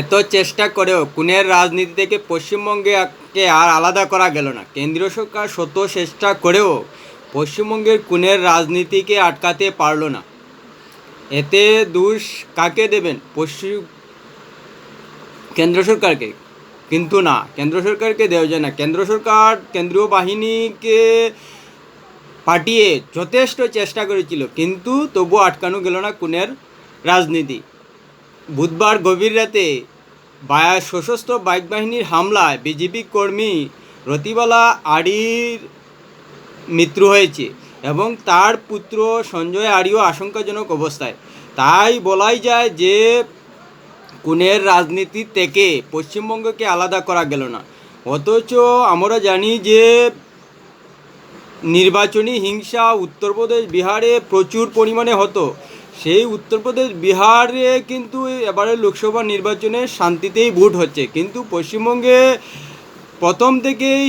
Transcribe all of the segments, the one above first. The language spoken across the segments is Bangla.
এত চেষ্টা করেও কুনের রাজনীতি থেকে পশ্চিমবঙ্গকে আর আলাদা করা গেল না। কেন্দ্রীয় সরকার শত চেষ্টা করেও পশ্চিমবঙ্গের কুনের রাজনীতিকে আটকাতে পারল না। এতে দোষ কাকে দেবেন? পশ্চিম কেন্দ্র সরকারকে? কিন্তু না, কেন্দ্র সরকারকে দেওয়া যায় না। কেন্দ্র সরকার কেন্দ্রীয় বাহিনীকে পাঠিয়ে যথেষ্ট চেষ্টা করেছিল, কিন্তু তবু আটকানো গেল না কুনের রাজনীতি। বুধবার গভীর রাতে বায়া সশস্ত্র বাইক বাহিনীর হামলায় বিজেপি কর্মী রতিবালা আড়ির মৃত্যু হয়েছে এবং তার পুত্র সঞ্জয় আড়িও আশঙ্কাজনক অবস্থায়। তাই বলাই যায় যে কুনের রাজনীতি থেকে পশ্চিমবঙ্গকে আলাদা করা গেল না। অথচ আমরা জানি যে নির্বাচনী হিংসা উত্তরপ্রদেশ বিহারে প্রচুর পরিমাণে হতো। সেই উত্তরপ্রদেশ বিহারে কিন্তু এবারে লোকসভা নির্বাচনে শান্তিতেই ভোট হচ্ছে। কিন্তু পশ্চিমবঙ্গে প্রথম থেকেই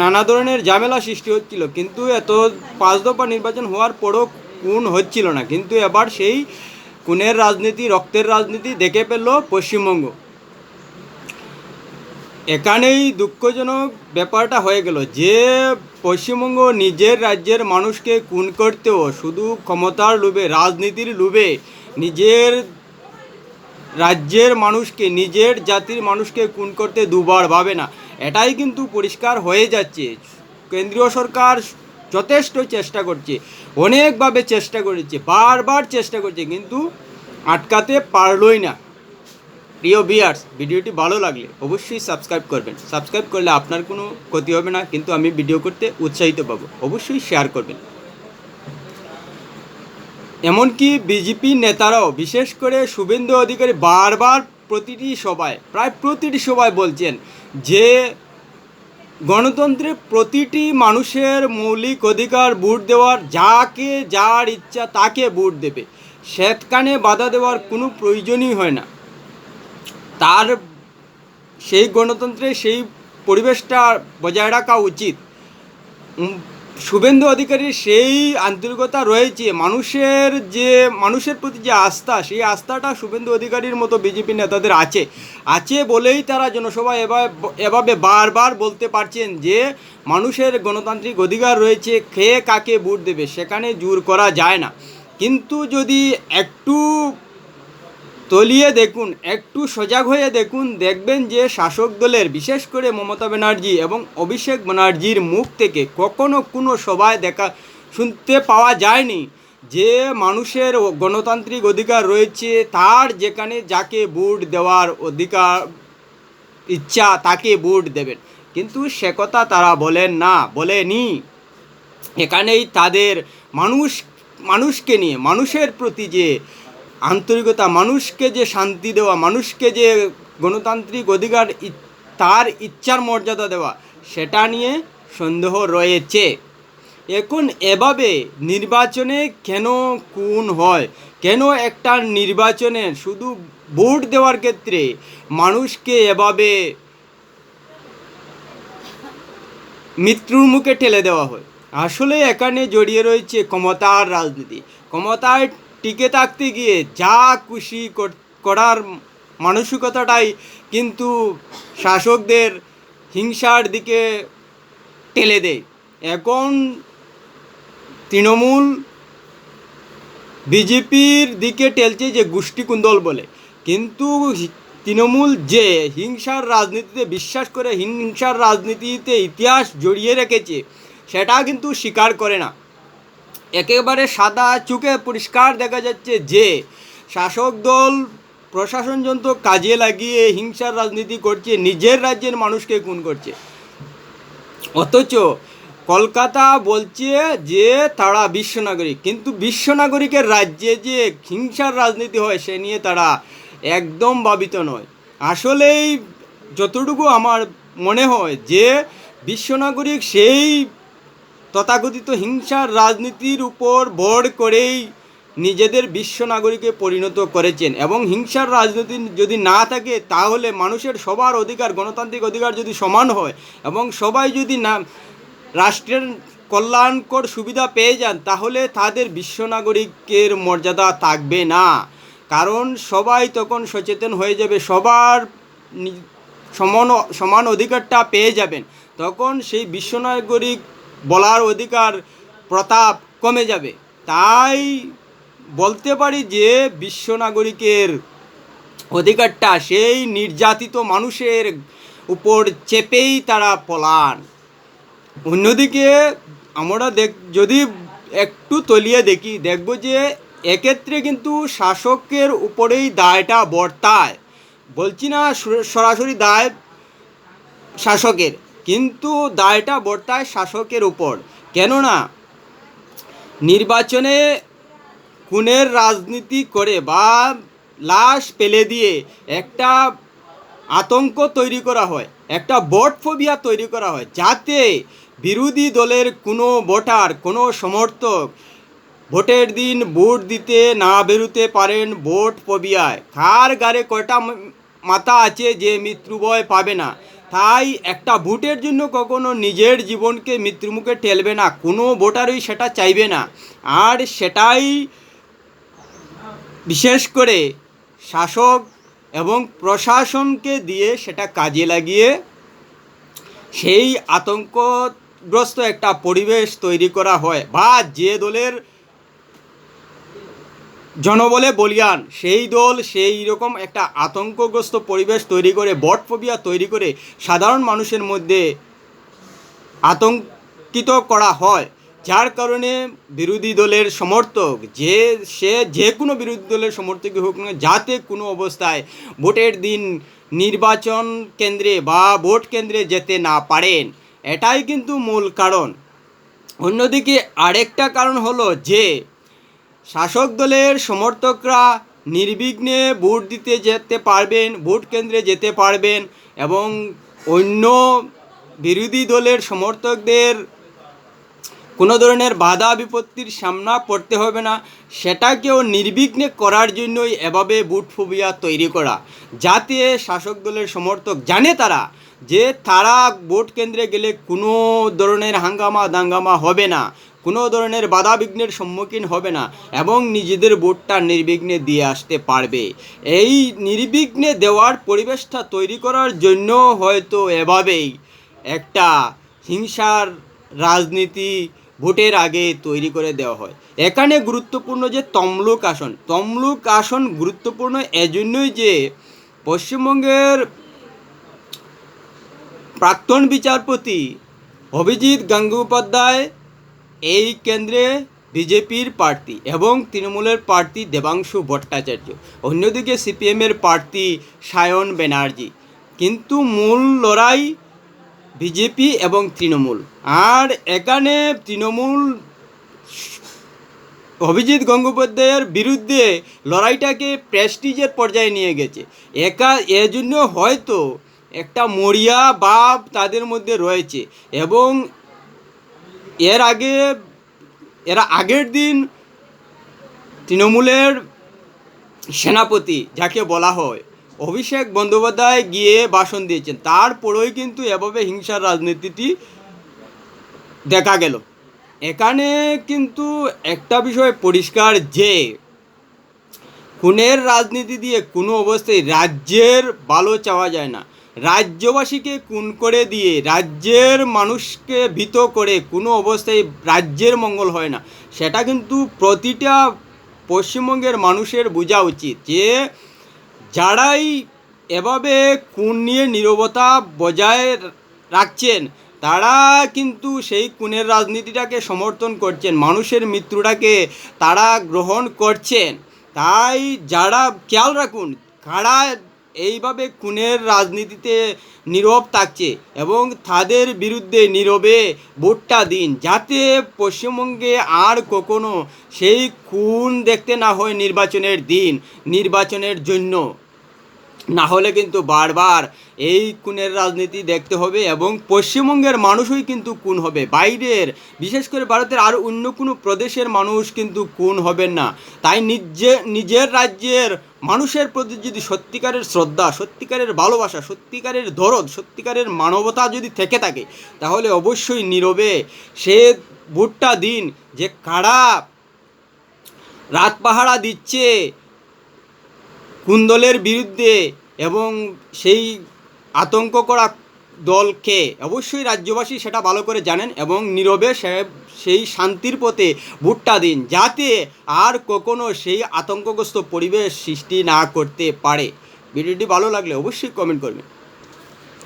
নানা ধরনের ঝামেলা সৃষ্টি হচ্ছিল। কিন্তু এত পাঁচ দফা নির্বাচন হওয়ার পরও কোন হচ্ছিল না। কিন্তু এবার সেই কোনের রাজনীতি, রক্তের রাজনীতি দেখে পেল পশ্চিমবঙ্গ। এখানেই দুঃখজনক ব্যাপারটা হয়ে গেল যে পশ্চিমবঙ্গ নিজের রাজ্যের মানুষকে খুন করতেও শুধু ক্ষমতার লোভে, রাজনীতির লোভে নিজের রাজ্যের মানুষকে, নিজের জাতির মানুষকে খুন করতে দুবার ভাবে না। এটাই কিন্তু পরিষ্কার হয়ে যাচ্ছে। কেন্দ্রীয় সরকার যথেষ্ট চেষ্টা করছে, অনেকভাবে চেষ্টা করেছে, বারবার চেষ্টা করছে, কিন্তু আটকাতে পারলই না। প্রিয় বিয়ার্স ভিডিওটি ভালো লাগলে অবশ্যই সাবস্ক্রাইব করবেন। সাবস্ক্রাইব করলে আপনার কোনো ক্ষতি হবে না, কিন্তু আমি ভিডিও করতে উৎসাহিত পাবো। অবশ্যই শেয়ার করবেন। এমনকি বিজেপি নেতারাও, বিশেষ করে শুভেন্দু অধিকারী, বারবার প্রতিটি সভায়, প্রায় প্রতিটি সভায় বলছেন যে, গণতন্ত্রে প্রতিটি মানুষের মৌলিক অধিকার ভোট দেওয়ার, যাকে যার ইচ্ছা তাকে ভোট দেবে। সেখানে বাধা দেওয়ার কোনো প্রয়োজনই হয় না। তার সেই গণতন্ত্রে সেই পরিবেশটা বজায় রাখা উচিত। শুভেন্দু অধিকারীর সেই আন্তরিকতা রয়েছে, মানুষের যে, মানুষের প্রতি যে আস্থা, সেই আস্থাটা শুভেন্দু অধিকারীর মতো বিজেপি নেতাদের আছে। আছে বলেই তারা জনসভায় এভাবে এভাবে বারবার বলতে পারছেন যে, মানুষের গণতান্ত্রিক অধিকার রয়েছে খেয়ে কাকে ভোট দেবে, সেখানে জোর করা যায় না। কিন্তু যদি একটু তলিয়ে দেখুন, একটু সজাগ হয়ে দেখুন, দেখবেন যে শাসক দলের বিশেষ করে মমতা ব্যানার্জি এবং অভিষেক ব্যানার্জির মুখ থেকে কখনো কোনো সভায় দেখা শুনতে পাওয়া যায়নি। যে মানুষের গণতান্ত্রিক অধিকার রয়েছে, তার যেখানে যাকে ভোট দেওয়ার অধিকার, ইচ্ছা, তাকে ভোট দেবেন। কিন্তু সে কথা তারা বলেন না, বলেনি। এখানেই তাদের মানুষ, মানুষকে নিয়ে, মানুষের প্রতি যে আন্তরিকতা, মানুষকে যে শান্তি দেওয়া, মানুষকে যে গণতান্ত্রিক অধিকার তার ইচ্ছার মর্যাদা দেওয়া, সেটা নিয়ে সন্দেহ রয়েছে। এখন এভাবে নির্বাচনে কেন কোন হয়? কেন একটা নির্বাচনে শুধু ভোট দেওয়ার ক্ষেত্রে মানুষকে এভাবে মৃত্যুর মুখে ঠেলে দেওয়া হয়? আসলে এখানে জড়িয়ে রয়েছে ক্ষমতার রাজনীতি। ক্ষমতায় টিকে থাকতে গিয়ে যা খুশি কর- করার মানসিকতাটাই কিন্তু শাসকদের হিংসার দিকে টেলে দেয়। এখন তৃণমূল বিজেপির দিকে টেলছে যে গোষ্ঠী কুন্দল বলে। কিন্তু তৃণমূল যে হিংসার রাজনীতিতে বিশ্বাস করে হিংসার রাজনীতিতে ইতিহাস জড়িয়ে রেখেছে, সেটা কিন্তু স্বীকার করে না। একেবারে সাদা চুকে পরিষ্কার দেখা যাচ্ছে যে শাসক দল, প্রশাসন যন্ত্র কাজে লাগিয়ে হিংসার রাজনীতি করছে, নিজের রাজ্যের মানুষকে খুন করছে। অথচ কলকাতা বলছে যে তারা বিশ্বনাগরিক কিন্তু বিশ্বনাগরিকের রাজ্যে যে হিংসার রাজনীতি হয় সে নিয়ে তারা একদম ভাবিত নয়। আসলেই যতটুকু আমার মনে হয় যে বিশ্বনাগরিক সেই তথাকথিত হিংসার রাজনীতির উপর ভর করেই নিজেদের বিশ্ব নাগরিকে পরিণত করেছেন এবং হিংসার রাজনীতি যদি না থাকে, তাহলে মানুষের সবার অধিকার, গণতান্ত্রিক অধিকার যদি সমান হয় এবং সবাই যদি না রাষ্ট্রের কল্যাণকর সুবিধা পেয়ে যান, তাহলে তাদের বিশ্ব নাগরিকের মর্যাদা থাকবে না। কারণ সবাই তখন সচেতন হয়ে যাবে, সবার সমান সমান অধিকারটা পেয়ে যাবেন। তখন সেই বিশ্বনাগরিক বলার অধিকার প্রতাপ কমে যাবে। তাই বলতে পারি যে বিশ্ব নাগরিকের অধিকারটা সেই নির্যাতিত মানুষের উপর চেপেই তারা পলান। অন্যদিকে আমরা দেখ, যদি একটু তলিয়ে দেখি, দেখব যে এক্ষেত্রে কিন্তু শাসকের উপরেই দায়টা বর্তায়। বলছি না সরাসরি দায় শাসকের। কিন্তু দায়টা বর্তায় শাসকের উপর। কেননা, নির্বাচনে খুনের রাজনীতি করে বা লাশ পেলে দিয়ে একটা আতঙ্ক তৈরি করা হয়, একটা ভোট ফোবিয়া তৈরি করা হয়, যাতে বিরোধী দলের কোনো ভোটার, কোনো সমর্থক ভোটের দিন ভোট দিতে না বেরোতে পারেন ভোট ফোবিয়ায়। কার গাড়ে কয়টা মাথা আছে যে মৃত্যুভয় পাবে না। তাই একটা ভোটের জন্য কখনো নিজের জীবনকে মৃত্যুমুখে ঠেলবে না, কোনো ভোটারই সেটা চাইবে না। আর সেটাই বিশেষ করে শাসক এবং প্রশাসনকে দিয়ে সেটা কাজে লাগিয়ে সেই আতঙ্কগ্রস্ত একটা পরিবেশ তৈরি করা হয় বা যে দলের জনবলে বলিয়ান। সেই দল সেই রকম একটা আতঙ্কগ্রস্ত পরিবেশ তৈরি করে, বট ফোবিয়া তৈরি করে সাধারণ মানুষের মধ্যে আতঙ্কিত করা হয়। যার কারণে বিরোধী দলের সমর্থক যে, সে যে কোনো বিরোধী দলের সমর্থক হোক না যাতে কোনো অবস্থায় ভোটের দিন নির্বাচন কেন্দ্রে বা ভোট কেন্দ্রে যেতে না পারেন। এটাই কিন্তু মূল কারণ। অন্যদিকে আরেকটা কারণ হলো যে শাসক দলের সমর্থকরা নির্বিঘ্নে ভোট দিতে যেতে পারবেন, ভোট কেন্দ্রে যেতে পারবেন এবং অন্য বিরোধী দলের সমর্থকদের কোনো ধরনের বাধা বিপত্তির সামনা পড়তে হবে না। সেটাকেও নির্বিঘ্নে করার জন্যই এভাবে বুট ফোবিয়া তৈরি করা। যাতে শাসক দলের সমর্থক জানে তারা যে তারা ভোট কেন্দ্রে গেলে কোনো ধরনের হাঙ্গামা দাঙ্গামা হবে না। কোনো ধরনের বাধা বিঘ্নের সম্মুখীন হবে না এবং নিজেদের ভোটটা নির্বিঘ্নে দিয়ে আসতে পারবে। এই নির্বিঘ্নে দেওয়ার পরিবেশটা তৈরি করার জন্য হয়তো এভাবেই একটা হিংসার রাজনীতি ভোটের আগে তৈরি করে দেওয়া হয়। এখানে গুরুত্বপূর্ণ যে তমলুক আসন তমলুক আসন গুরুত্বপূর্ণ এজন্যই যে পশ্চিমবঙ্গের প্রাক্তন বিচারপতি অভিজিৎ গঙ্গোপাধ্যায় এই কেন্দ্রে বিজেপির প্রার্থী এবং তৃণমূলের প্রার্থী দেবাংশু ভট্টাচার্য। অন্যদিকে সিপিএমের প্রার্থী সায়ন ব্যানার্জি কিন্তু মূল লড়াই বিজেপি এবং তৃণমূল। আর এখানে তৃণমূল অভিজিৎ গঙ্গোপাধ্যায়ের বিরুদ্ধে লড়াইটাকে প্রেস্টিজের পর্যায়ে নিয়ে গেছে। একা, এজন্য হয়তো একটা মরিয়া ভাব তাদের মধ্যে রয়েছে এবং এর আগে, এরা আগের দিন তৃণমূলের সেনাপতি, যাকে বলা হয়, অভিষেক বন্দ্যোপাধ্যায় গিয়ে ভাষণ দিয়েছেন। তারপরেই কিন্তু এভাবে হিংসার রাজনীতিটি দেখা গেল। এখানে কিন্তু একটা বিষয় পরিষ্কার যে, খুনের রাজনীতি দিয়ে কোনো অবস্থায় রাজ্যের ভালো চাওয়া যায় না। রাজ্যবাসীকে খুন করে দিয়ে রাজ্যের মানুষকে ভীত করে কোনো অবস্থায় রাজ্যের মঙ্গল হয় না। সেটা কিন্তু প্রতিটা পশ্চিমবঙ্গের মানুষের বোঝা উচিত যে যারাই এভাবে খুন নিয়ে নীরবতা বজায় রাখছেন, তারা কিন্তু সেই খুনের রাজনীতিটাকে সমর্থন করছেন, মানুষের মৃত্যুটাকে তারা গ্রহণ করছেন। তাই যারা খেয়াল রাখুন, কারা এইভাবে খুনের রাজনীতিতে নীরব থাকছে এবং তাদের বিরুদ্ধে নীরবে ভোটটা দিন, যাতে পশ্চিমবঙ্গে আর কখনো সেই খুন দেখতে না হয় নির্বাচনের দিন, নির্বাচনের জন্য। না হলে কিন্তু বারবার এই খুনের রাজনীতি দেখতে হবে এবং পশ্চিমবঙ্গের মানুষই কিন্তু খুন হবে। বাইরের, বিশেষ করে ভারতের আর অন্য কোনো প্রদেশের মানুষ কিন্তু খুন হবেন না। তাই নিজে, নিজের রাজ্যের মানুষের প্রতি যদি সত্যিকারের শ্রদ্ধা, সত্যিকারের ভালোবাসা, সত্যিকারের দরদ সত্যিকারের মানবতা যদি থেকে থাকে, তাহলে অবশ্যই নীরবে সে ভোটটা দিন। যে কারা রাত পাহারা দিচ্ছে কোন দলের বিরুদ্ধে এবং সেই আতঙ্ক করা দলকে অবশ্যই রাজ্যবাসী সেটা ভালো করে জানেন এবং নীরবে সে, সেই শান্তির পথে ভুট্টা দিন যাতে আর কখনো সেই আতঙ্কগ্রস্ত পরিবেশ সৃষ্টি না করতে পারে। ভিডিওটি ভালো লাগলে অবশ্যই কমেন্ট করবেন।